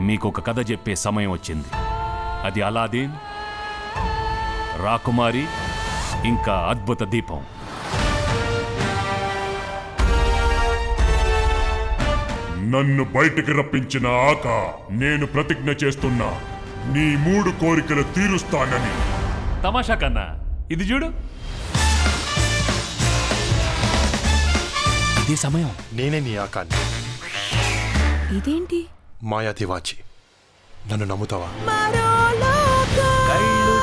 మీకు ఒక కథ చెప్పే సమయం వచ్చింది. అది అలాదీన్ రాకుమారి ఇంకా అద్భుత దీపం. నన్ను బయటికి రప్పించిన ఆక నేను ప్రతిజ్ఞ చేస్తున్నా నీ మూడు కోరికలు తీరుస్తానని. తమాషా కన్నా ఇది చూడు. ఇది సమయం. నేనే నీ ఆకాన్ని. ఇదేంటి? మాయా తివాచి నన్ను నమ్ముతావా? కళ్ళు